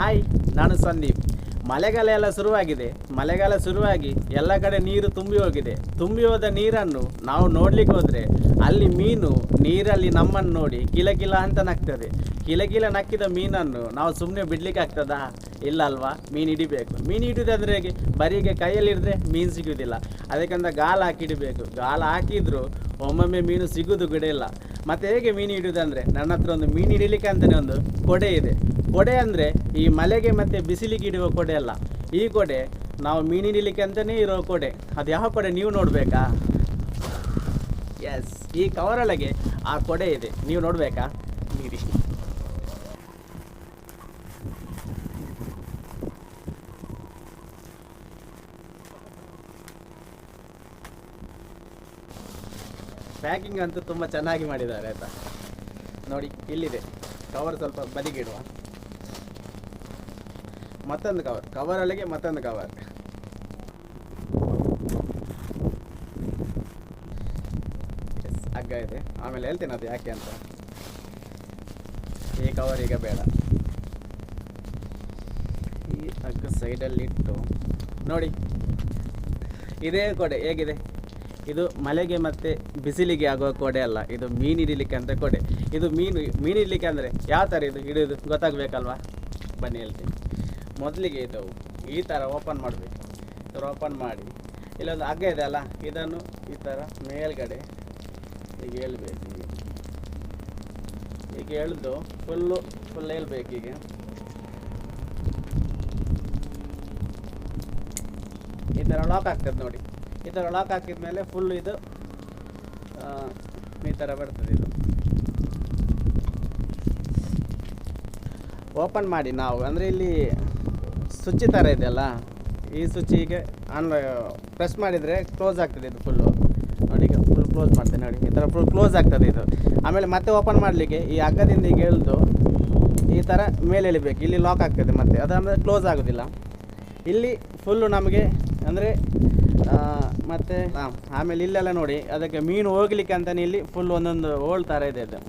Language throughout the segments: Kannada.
ಹಾಯ್, ನಾನು ಸಂದೀಪ್. ಮಳೆಗಾಲ ಎಲ್ಲ ಶುರುವಾಗಿದೆ. ಮಳೆಗಾಲ ಶುರುವಾಗಿ ಎಲ್ಲ ಕಡೆ ನೀರು ತುಂಬಿ ಹೋಗಿದೆ. ತುಂಬಿ ಹೋದ ನೀರನ್ನು ನಾವು ನೋಡ್ಲಿಕ್ಕೆ ಹೋದರೆ ಅಲ್ಲಿ ಮೀನು, ನೀರಲ್ಲಿ ನಮ್ಮನ್ನು ನೋಡಿ ಕಿಲಕಿಲ ಅಂತ ನಗ್ತದೆ. ಕಿಲಕಿಲ ನಕ್ಕಿದ ಮೀನನ್ನು ನಾವು ಸುಮ್ಮನೆ ಬಿಡ್ಲಿಕ್ಕೆ ಆಗ್ತದಾ? ಇಲ್ಲ ಅಲ್ವಾ? ಮೀನು ಹಿಡಿಬೇಕು. ಮೀನು ಹಿಡಿದಂದ್ರೆ ಹೇಗೆ? ಬರೀಗೆ ಕೈಯಲ್ಲಿ ಹಿಡಿದ್ರೆ ಮೀನು ಸಿಗುವುದಿಲ್ಲ. ಅದಕ್ಕಂತ ಗಾಲ ಹಾಕಿ ಹಿಡಿಬೇಕು ಗಾಲ ಹಾಕಿದ್ರು ಒಮ್ಮೊಮ್ಮೆ ಮೀನು ಸಿಗುದು ಕೂಡ ಇಲ್ಲ. ಮತ್ತೆ ಹೇಗೆ ಮೀನು ಹಿಡಿಯುವುದಂದ್ರೆ ನನ್ನ ಹತ್ರ ಒಂದು ಮೀನು ಹಿಡಿಲಿಕ್ಕೆ ಅಂತಲೇ ಒಂದು ಕೊಡೆ ಇದೆ. ಕೊಡೆ ಅಂದರೆ ಈ ಮಳೆಗೆ ಮತ್ತೆ ಬಿಸಿಲಿಗೆ ಇಡುವ ಕೊಡೆ ಅಲ್ಲ. ಈ ಕೊಡೆ ನಾವು ಮೀನು ಹಿಡಿಲಿಕ್ಕೆ ಅಂತಲೇ ಇರೋ ಕೊಡೆ. ಅದು ಯಾವ ಕೊಡೆ ನೀವು ನೋಡಬೇಕಾ? ಎಸ್ ಈ ಕವರೊಳಗೆ ಆ ಕೊಡೆ ಇದೆ. ನೀವು ನೋಡಬೇಕಾ? ನೀರಿ ಪ್ಯಾಕಿಂಗ್ ಅಂತೂ ತುಂಬ ಚೆನ್ನಾಗಿ ಮಾಡಿದ್ದಾರೆ ಆಯಿತಾ? ನೋಡಿ, ಇಲ್ಲಿದೆ. ಕವರ್ ಸ್ವಲ್ಪ ಬದಿಗಿಡುವ ಮತ್ತೊಂದು ಕವರ್ ಕವರ್ ಅಲ್ಲಿಗೆ ಮತ್ತೊಂದು ಕವರ್ ಎಸ್ ಹಗ್ಗ ಇದೆ. ಆಮೇಲೆ ಹೇಳ್ತೀನಿ ಅದು ಯಾಕೆ ಅಂತ. ಈ ಕವರ್ ಈಗ ಬೇಡ. ಈ ಹಗ್ಗ ಸೈಡಲ್ಲಿಟ್ಟು ನೋಡಿ. ಇದೇ ಕೊಡೆ, ಹೇಗಿದೆ? ಇದು ಮಳೆಗೆ ಮತ್ತು ಬಿಸಿಲಿಗೆ ಆಗುವ ಕೊಡೆ ಅಲ್ಲ, ಇದು ಮೀನು ಹಿಡಿಲಿಕ್ಕೆ ಅಂತ ಕೊಡೆ. ಇದು ಮೀನು ಮೀನು ಹಿಡಲಿಕ್ಕೆ ಅಂದರೆ ಯಾವ ಥರ ಇದು ಹಿಡಿಯೋದು ಗೊತ್ತಾಗಬೇಕಲ್ವಾ? ಬನ್ನಿ ಹೇಳ್ತೀನಿ ಮೊದಲಿಗೆ ಇದು ಈ ಥರ ಓಪನ್ ಮಾಡಬೇಕು. ಈ ಥರ ಓಪನ್ ಮಾಡಿ. ಇಲ್ಲೊಂದು ಹಗ್ಗ ಇದೆ ಅಲ್ಲ, ಇದನ್ನು ಈ ಥರ ಮೇಲ್ಗಡೆ ಈಗ ಹೇಳ್ಬೇಕು ಈಗ ಎಳೆದು ಫುಲ್ಲು ಫುಲ್ ಹೇಳ್ಬೇಕು ಈಗ ಈ ಥರ ಲಾಕ್ ಆಗ್ತದೆ ನೋಡಿ. ಥರ ಲಾಕ್ ಹಾಕಿದ ಮೇಲೆ ಫುಲ್ ಇದು ಈ ಥರ ಬರ್ತದೆ ಇದು. ಓಪನ್ ಮಾಡಿ ನಾವು. ಅಂದರೆ ಇಲ್ಲಿ ಸ್ವಿಚ್ ಥರ ಇದೆಯಲ್ಲ ಈ ಸ್ವಿಚ್ ಈಗ ಆನ್ ಪ್ರೆಸ್ ಮಾಡಿದರೆ ಕ್ಲೋಸ್ ಆಗ್ತದೆ ಇದು ಫುಲ್ಲು ನೋಡಿ ಈಗ ಫುಲ್ ಕ್ಲೋಸ್ ಮಾಡ್ತೇನೆ ನೋಡಿ. ಈ ಥರ ಫುಲ್ ಕ್ಲೋಸ್ ಆಗ್ತದೆ ಇದು. ಆಮೇಲೆ ಮತ್ತೆ ಓಪನ್ ಮಾಡಲಿಕ್ಕೆ ಈ ಹಗ್ಗದಿಂದ ಈಗ ಎಳೆದು ಈ ಥರ ಮೇಲೆ ಎಳಿಬೇಕು. ಇಲ್ಲಿ ಲಾಕ್ ಆಗ್ತದೆ ಮತ್ತೆ. ಅದಾದರೆ ಕ್ಲೋಸ್ ಆಗೋದಿಲ್ಲ. ಇಲ್ಲಿ ಫುಲ್ಲು ನಮಗೆ ಅಂದರೆ ಮತ್ತು? ಆಮೇಲೆ ಇಲ್ಲೆಲ್ಲ ನೋಡಿ, ಅದಕ್ಕೆ ಮೀನು ಹೋಗ್ಲಿಕ್ಕೆ ಅಂತಲೇ ಇಲ್ಲಿ ಫುಲ್ ಒಂದೊಂದು ಹೋಳ್ ಥರ ಇದೆ ಇದು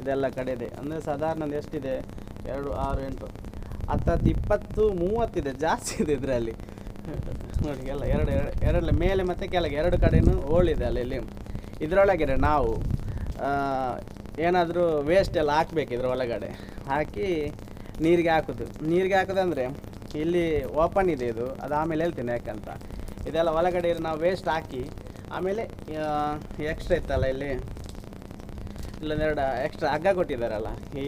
ಇದೆಲ್ಲ ಕಡೆ ಇದೆ. ಅಂದರೆ ಸಾಧಾರಣ ಎಷ್ಟಿದೆ? ಎರಡು, ಆರು, ಎಂಟು. ಹತ್ತತ್ತು, ಇಪ್ಪತ್ತು ಮೂವತ್ತಿದೆ ಜಾಸ್ತಿ ಇದೆ ಇದರಲ್ಲಿ. ನೋಡಿ, ಎಲ್ಲ ಎರಡು ಎರಡು ಎರಡಲ್ಲ ಮೇಲೆ ಮತ್ತೆ ಕೆಳಗೆ ಎರಡು ಕಡೆನೂ ಹೋಳಿದೆ ಅಲ್ಲಿ, ಇಲ್ಲಿ. ಇದರೊಳಗೆ ನಾವು ಏನಾದರೂ ವೇಸ್ಟ್ ಎಲ್ಲ ಹಾಕ್ಬೇಕು ಇದ್ರ ಒಳಗಡೆ ಹಾಕಿ ನೀರಿಗೆ ಹಾಕೋದು. ನೀರಿಗೆ ಹಾಕೋದಂದರೆ ಇಲ್ಲಿ ಓಪನ್ ಇದೆ ಇದು. ಅದು ಆಮೇಲೆ ಹೇಳ್ತೀನಿ ಯಾಕಂತ. ಇದೆಲ್ಲ ಒಳಗಡೆ ನಾವು ವೇಸ್ಟ್ ಹಾಕಿ, ಆಮೇಲೆ ಎಕ್ಸ್ಟ್ರಾ ಇತ್ತಲ್ಲ ಇಲ್ಲಿ? ಇಲ್ಲೊಂದೆರಡು ಎಕ್ಸ್ಟ್ರಾ ಹಗ್ಗ ಕೊಟ್ಟಿದ್ದಾರಲ್ಲ, ಈ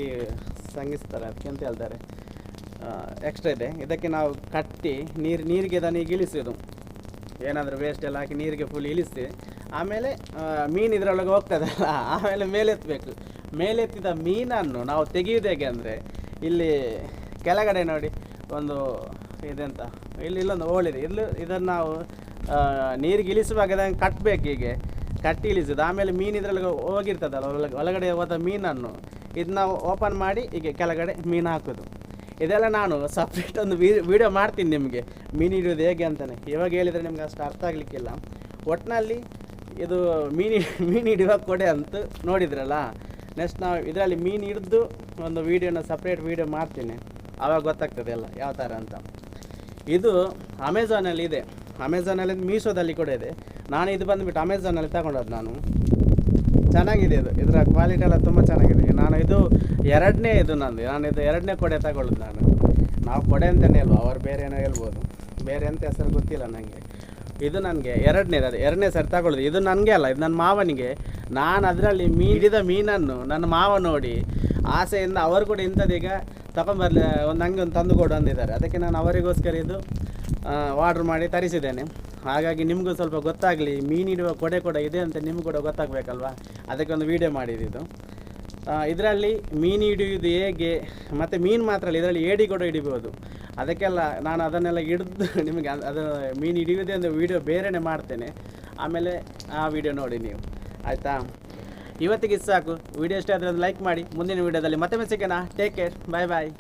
ಸಂಗಿಸ್ತಾರೆ ಅದಕ್ಕೆ ಅಂತ ಹೇಳ್ತಾರೆ. ಎಕ್ಸ್ಟ್ರಾ ಇದೆ. ಇದಕ್ಕೆ ನಾವು ಕಟ್ಟಿ ನೀರು, ನೀರಿಗೆ ಇದನ್ನು ಈಗ ಇಳಿಸೋದು. ಏನಾದರೂ ವೇಸ್ಟ್ ಎಲ್ಲ ಹಾಕಿ ನೀರಿಗೆ ಫುಲ್ ಇಳಿಸಿ, ಆಮೇಲೆ ಮೀನು ಇದರೊಳಗೆ ಹೋಗ್ತದಲ್ಲ, ಆಮೇಲೆ ಮೇಲೆತ್ತಬೇಕು. ಮೇಲೆತ್ತಿದ ಮೀನನ್ನು ನಾವು ತೆಗೆಯೋದು ಹೇಗೆ ಅಂದರೆ, ಇಲ್ಲಿ ಕೆಳಗಡೆ ನೋಡಿ, ಒಂದು ಇದೆಂತ ಇಲ್ಲಿ ಇಲ್ಲೊಂದು ಹೋಳಿದೆ. ಇಲ್ಲಿ ಇದನ್ನು ನಾವು ನೀರಿಗೆ ಇಳಿಸುವಾಗ ಅದನ್ನು ಕಟ್ಟಬೇಕು ಹೀಗೆ. ಕಟ್ಟಿ ಇಳಿಸೋದು. ಆಮೇಲೆ ಮೀನು ಇದರಲ್ಲಿ ಹೋಗಿರ್ತದಲ್ಲ, ಒಳಗೆ, ಒಳಗಡೆ ಹೋದ ಮೀನನ್ನು ಇದು ನಾವು ಓಪನ್ ಮಾಡಿ ಹೀಗೆ ಕೆಳಗಡೆ ಮೀನು ಹಾಕೋದು. ಇದೆಲ್ಲ ನಾನು ಸಪ್ರೇಟ್ ಒಂದು ವಿಡಿಯೋ ಮಾಡ್ತೀನಿ ನಿಮಗೆ. ಮೀನು ಹಿಡಿಯೋದು ಹೇಗೆ ಅಂತಲೇ ಇವಾಗ ಹೇಳಿದರೆ ನಿಮ್ಗೆ ಅಷ್ಟು ಅರ್ಥ ಆಗಲಿಕ್ಕಿಲ್ಲ. ಒಟ್ಟಿನಲ್ಲಿ ಇದು ಮೀನು ಮೀನು ಹಿಡಿಯುವ ಕೊಡೆ ಅಂತ ನೋಡಿದ್ರಲ್ಲ. ನೆಕ್ಸ್ಟ್ ನಾವು ಇದರಲ್ಲಿ ಮೀನು ಹಿಡಿದು ಒಂದು ವೀಡಿಯೋನ ಸಪ್ರೇಟ್ ವೀಡಿಯೋ ಮಾಡ್ತೀನಿ. ಆವಾಗ ಗೊತ್ತಾಗ್ತದೆ ಎಲ್ಲ ಯಾವ ಥರ ಅಂತ. ಇದು ಅಮೆಝಾನಲ್ಲಿ ಇದೆ. ಅಮೆಝಾನಲ್ಲಿ ಮೀಶೋದಲ್ಲಿ ಕೂಡ ಇದೆ. ನಾನು ಇದು ಬಂದುಬಿಟ್ಟು ಅಮೆಝಾನಲ್ಲಿ ತಗೊಂಡದ್ದು ನಾನು. ಚೆನ್ನಾಗಿದೆ ಇದು. ಇದರ ಕ್ವಾಲಿಟಿ ಎಲ್ಲ ತುಂಬ ಚೆನ್ನಾಗಿದೆ. ನಾನು ಇದು ಎರಡನೇ ಇದು ನಂದು. ನಾನು ಇದು ಎರಡನೇ ಕೊಡೆ ತಗೊಳ್ಳೋದು ನಾನು. ನಾವು ಕೊಡೆ ಅಂತಲೇ ಅಲ್ವ? ಅವ್ರು ಬೇರೆ ಏನೋ ಹೇಳ್ಬೋದು. ಬೇರೆ ಅಂತ ಹೆಸರು ಗೊತ್ತಿಲ್ಲ ನನಗೆ ಇದು ನನಗೆ ಎರಡನೇದು. ಅದು ಎರಡನೇ ಸರಿ ತಗೊಳ್ಳೋದು. ಇದು ನನಗೆ ಅಲ್ಲ. ಇದು ನನ್ನ ಮಾವನಿಗೆ. ನಾನು ಅದರಲ್ಲಿ ಮೀನಿದ ಮೀನನ್ನು ನನ್ನ ಮಾವ ನೋಡಿ ಆಸೆಯಿಂದ ಅವರು ಕೂಡ ಇಂಥದ್ದೀಗ ತಗೊಂಬರ್ಲಿ ಒಂದು ಹಂಗೆ ಒಂದು ತಂದು ಕೊಡು ಅಂದಿದ್ದಾರೆ. ಅದಕ್ಕೆ ನಾನು ಅವರಿಗೋಸ್ಕರ ಇದು ಆರ್ಡ್ರ್ ಮಾಡಿ ತರಿಸಿದ್ದೇನೆ. ಹಾಗಾಗಿ ನಿಮಗೂ ಸ್ವಲ್ಪ ಗೊತ್ತಾಗಲಿ, ಮೀನು ಹಿಡುವ ಕೊಡೆ ಕೂಡ ಇದೆ ಅಂತ ನಿಮಗೂ ಕೂಡ ಗೊತ್ತಾಗಬೇಕಲ್ವಾ? ಅದಕ್ಕೆ ಒಂದು ವೀಡಿಯೋ ಮಾಡಿದ್ದು ಇದರಲ್ಲಿ ಮೀನು ಹಿಡಿಯುವುದು ಹೇಗೆ, ಮತ್ತು ಮೀನು ಮಾತ್ರ ಅಲ್ಲ, ಇದರಲ್ಲಿ ಏಡಿ ಕೂಡ ಹಿಡಿಬೋದು. ಅದಕ್ಕೆಲ್ಲ ನಾನು ಅದನ್ನೆಲ್ಲ ಹಿಡಿದು ನಿಮಗೆ ಅದು ಮೀನು ಹಿಡಿಯುವುದೇ ಒಂದು ವೀಡಿಯೋ ಬೇರೆನೇ ಮಾಡ್ತೇನೆ. ಆಮೇಲೆ ಆ ವಿಡಿಯೋ ನೋಡಿ ನೀವು. ಆಯಿತಾ? ಇವತ್ತಿಗೆ ಸಾಕು. ವಿಡಿಯೋ ಇಷ್ಟ ಆದರೆ ಲೈಕ್ ಮಾಡಿ. ಮುಂದಿನ ವಿಡಿಯೋದಲ್ಲಿ ಮತ್ತೆ ಸಿಗೋಣ. ಟೇಕ್ ಕೇರ್ ಬಾಯ್ ಬಾಯ್